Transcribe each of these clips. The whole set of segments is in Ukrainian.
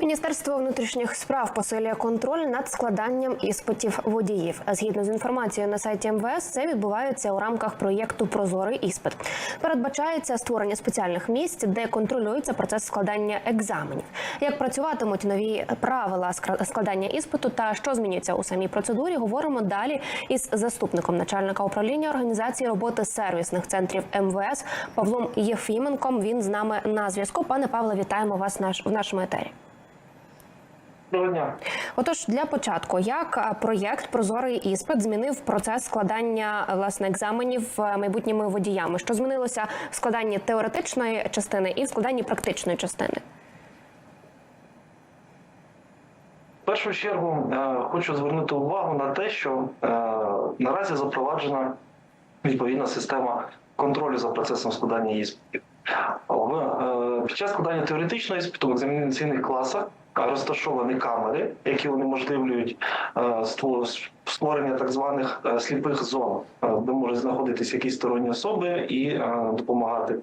Міністерство внутрішніх справ посилює контроль над складанням іспитів водіїв. Згідно з інформацією на сайті МВС, це відбувається у рамках проєкту Прозорий іспит. Передбачається створення спеціальних місць, де контролюється процес складання екзаменів. Як працюватимуть нові правила складання іспиту та що змінюється у самій процедурі, говоримо далі із заступником начальника управління організації роботи сервісних центрів МВС Павлом Єфіменком. Він з нами на зв'язку. Пане Павле, вітаємо вас в нашому етері. Доброго дня. Отож, для початку, як проєкт Прозорий іспит змінив процес складання власне екзаменів е, майбутніми водіями? Що змінилося в складанні теоретичної частини і в складанні практичної частини? В першу чергу е, хочу звернути увагу на те, що е, наразі запроваджена відповідна система контролю за процесом складання іспитів. Під час складання теоретичного іспиту в екзаменаційних класах розташовані камери, які унеможливлюють е, створення так званих е, сліпих зон, е, де можуть знаходитися якісь сторонні особи і допомагати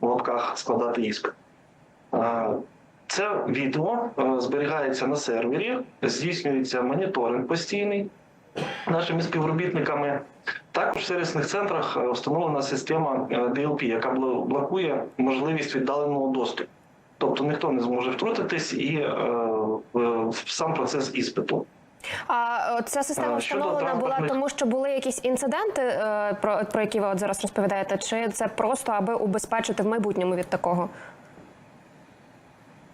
в лапках складати іспит. Це відео зберігається на сервері, здійснюється моніторинг постійний нашими співробітниками. Також в сервісних центрах встановлена система DLP, яка блокує можливість віддаленого доступу. Тобто ніхто не зможе втрутитись і е, в в сам процес іспиту. А е, ця система Е, встановлена була тому, що були якісь інциденти, е, про, про які ви от зараз розповідаєте, чи це просто аби убезпечити в майбутньому від такого?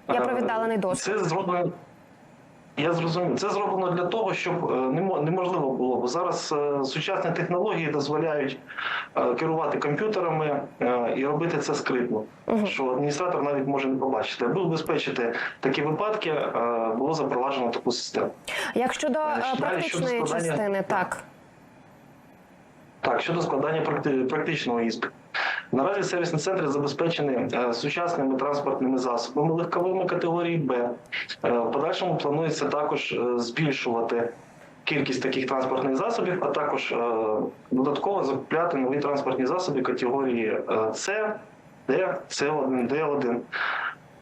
Я про Е, віддалений досвід. Це зроблено. Я зрозумів. Це зроблено для того, щоб е, неможливо було. Бо зараз е, сучасні технології дозволяють е, керувати комп'ютерами і робити це скритно, що адміністратор навіть може не побачити. Аби убезпечити такі випадки, було запроваджено таку систему. Як щодо практичної складання- частини, так. Так, щодо складання практичного іспиту. Наразі сервісні центри забезпечені е, сучасними транспортними засобами легковими категорії Б. Е, В подальшому планується також е, збільшувати кількість таких транспортних засобів, а також додатково закупляти нові транспортні засоби категорії С, Д, С1, Д1.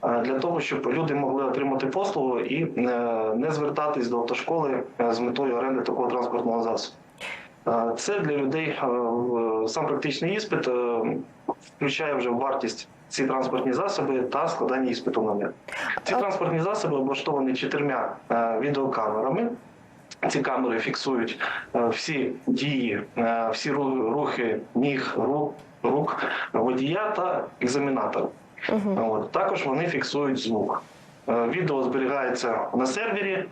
е, Для того, щоб люди могли отримати послугу і не звертатись до автошколи з метою оренди такого транспортного засобу. Це для людей сам практичний іспит включає вже в вартість ці транспортні засоби та складання іспиту на них. Ці транспортні засоби облаштовані чотирма е, відеокамерами. Ці камери фіксують е, всі дії, е, всі рухи ніг, рук, рук водія та екзаменатора. От. Також вони фіксують звук. Е, Відео зберігається на сервері е,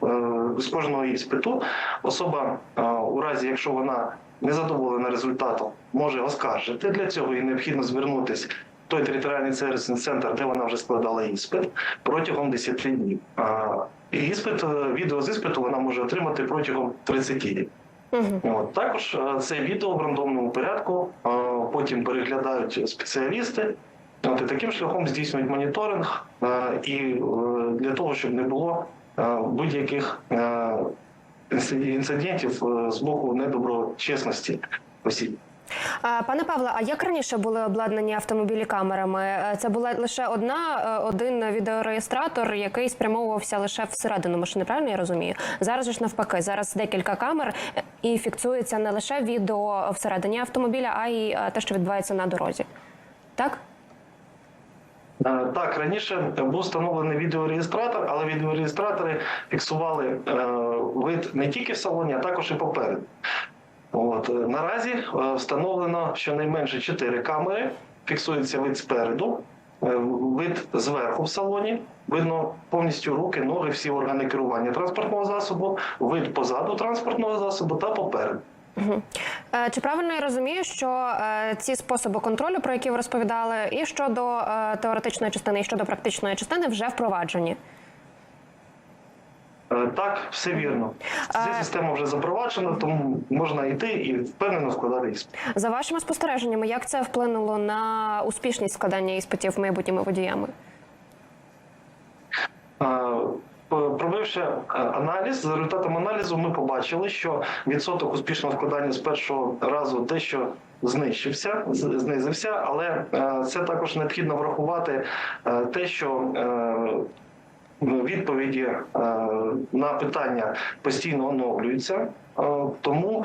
з кожного іспиту. Особа, е, у разі, якщо вона не задоволена результатом, може оскаржити. Для цього їй необхідно звернутися в той територіальний сервісний центр, де вона вже складала іспит, протягом 10 днів. І іспит, відео з іспиту вона може отримати протягом 30 днів. От. Також це відео в рандомному порядку, потім переглядають спеціалісти. І таким шляхом здійснюють моніторинг е, і е, для того, щоб не було е, будь-яких інцидентів з боку недоброчесності осіб. Пане Павле, а як раніше були обладнані автомобілі камерами? Це була лише одна один відеореєстратор, який спрямовувався лише всередину машини. Правильно я розумію? Зараз ж навпаки, зараз декілька камер і фіксується не лише відео всередині автомобіля, а й те, що відбувається на дорозі. Так? Е, Так, раніше був встановлений відеореєстратор, але відеореєстратори фіксували е, вид не тільки в салоні, а також і попереду. От. е, Наразі встановлено щонайменше 4 камери, фіксується вид спереду, вид зверху в салоні, видно повністю руки, ноги, всі органи керування транспортного засобу, вид позаду транспортного засобу та попереду. Е, Чи правильно я розумію, що е, ці способи контролю, про які ви розповідали, і щодо е, теоретичної частини, і щодо практичної частини вже впроваджені? Так, все вірно. Ця система вже запроваджена, тому можна йти і впевнено складати іспит. За вашими спостереженнями, як це вплинуло на успішність складання іспитів майбутніми водіями? Е, п- Провівши е, аналіз, за результатом аналізу ми побачили, що відсоток успішного складання з першого разу дещо знищився, знизився, але е, це також необхідно врахувати те, що відповіді на питання постійно оновлюються. Тому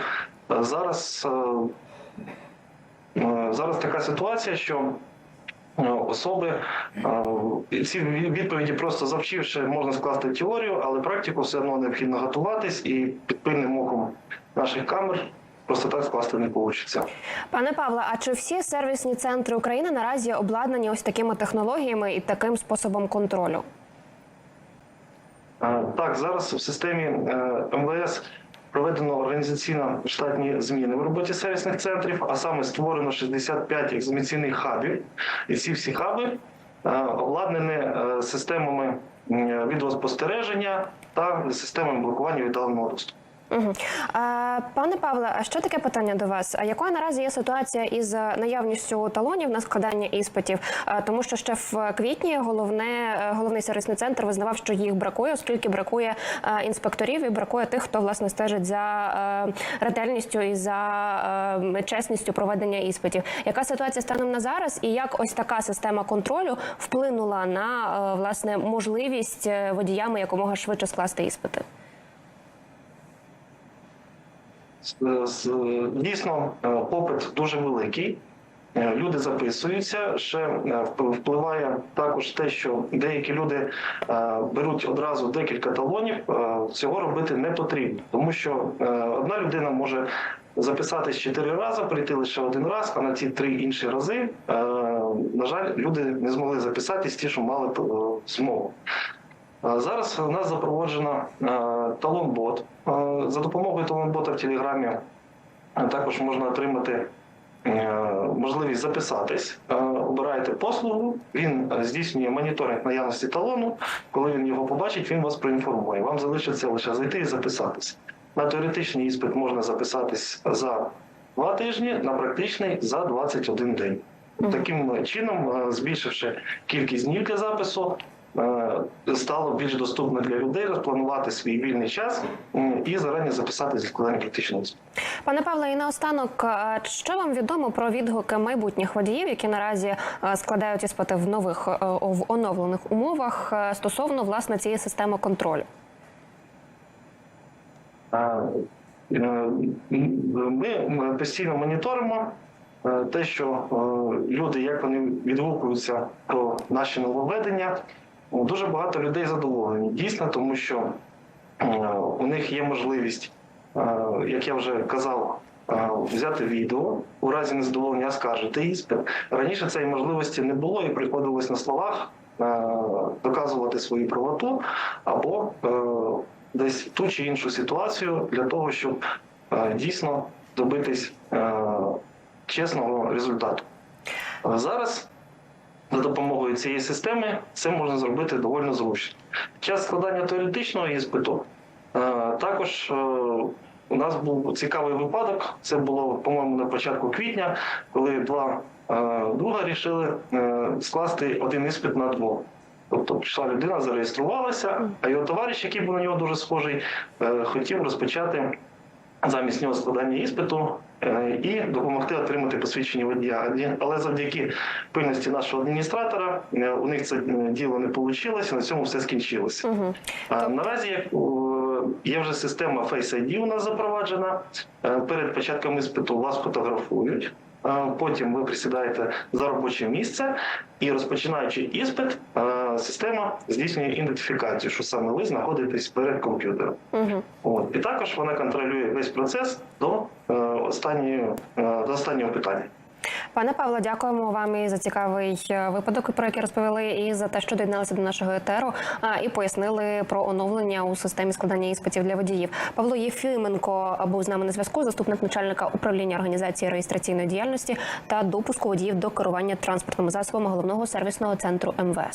зараз, зараз така ситуація, що особи е, ці відповіді просто завчивши, можна скласти теорію, але практику все одно необхідно готуватись і під пильним оком наших камер просто так скласти не вийде. Пане Павле, а чи всі сервісні центри України наразі обладнані ось такими технологіями і таким способом контролю? Е, Так, зараз в системі е, МВС проведено організаційно штатні зміни в роботі сервісних центрів, а саме створено 65 екзаменційних хабів. І ці всі хаби е, обладнані е, системами відеоспостереження та системами блокування віддаленого доступу. Угу. А, пане Павле, а що таке питання до вас? А якою наразі є ситуація із наявністю талонів на складання іспитів? А, тому що ще в квітні головне е, головний сервісний центр визнавав, що їх бракує, оскільки бракує е, інспекторів і бракує тих, хто власне стежить за е, ретельністю і за е, чесністю проведення іспитів. Яка ситуація станом на зараз, і як ось така система контролю вплинула на е, власне можливість е, водіями якомога швидше скласти іспити? З- з- Дійсно, е, попит дуже великий. Е, Люди записуються. Ще е, впливає також те, що деякі люди беруть одразу декілька талонів. Цього робити не потрібно, тому що одна людина може записатись чотири рази, прийти лише один раз, а на ці три інші рази, на жаль, люди не змогли записатись, ті, що мали змогу. Зараз у нас запроваджено талон-бот. За допомогою талон-бота в Телеграмі е, також можна отримати е, можливість записатись. Е, Обираєте послугу, він здійснює моніторинг наявності талону. Коли він його побачить, він вас проінформує. Вам залишиться лише зайти і записатись. На теоретичний іспит можна записатись за два тижні, на практичний за 21 день. Таким чином, збільшивши кількість днів для запису, стало більш доступно для людей розпланувати свій вільний час і зарані записати зі складання практичного іспиту. Пане Павле, і наостанок, е, що вам відомо про відгуки майбутніх водіїв, які наразі е, складають іспити в нових е, в оновлених умовах е, стосовно власне цієї системи контролю? Е, е, Ми постійно моніторимо е, те, що е, люди, як вони відгукуються про наші нововведення. Ну, Дуже багато людей задоволені. Дійсно, тому що е, у них є можливість, е, як я вже казав, е, взяти відео у разі незадоволення оскаржити іспит. Раніше цієї можливості не було і приходилось на словах доказувати свою правоту або десь ту чи іншу ситуацію для того, щоб дійсно добитись чесного результату. Зараз за допомогою цієї системи це можна зробити доволі зручно. Під час складання теоретичного іспиту е, також е, у нас був цікавий випадок. Це було, по-моєму, на початку квітня, коли два е, друга рішили скласти один іспит на двох. Тобто прийшла людина, зареєструвалася, а його товариш, який був на нього дуже схожий, хотів розпочати замість нього складання іспиту е, і допомогти отримати посвідчення водія. Але завдяки пильності нашого адміністратора е, у них це е, діло не вийшло, на цьому все скінчилося. Угу. Наразі як, є вже система Face ID у нас запроваджена. Перед початком іспиту вас фотографують. Потім ви присідаєте за робоче місце і розпочинаючи іспит, система здійснює ідентифікацію, що саме ви знаходитесь перед комп'ютером. Угу. От. І також вона контролює весь процес до, е, останньої, е, до останнього питання. Пане Павло, дякуємо вам і за цікавий е, випадок, про який розповіли, і за те, що доєдналися до нашого етеру і пояснили про оновлення у системі складання іспитів для водіїв. Павло Єфіменко був з нами на зв'язку, заступник начальника управління організації реєстраційної діяльності та допуску водіїв до керування транспортними засобами головного сервісного центру МВС.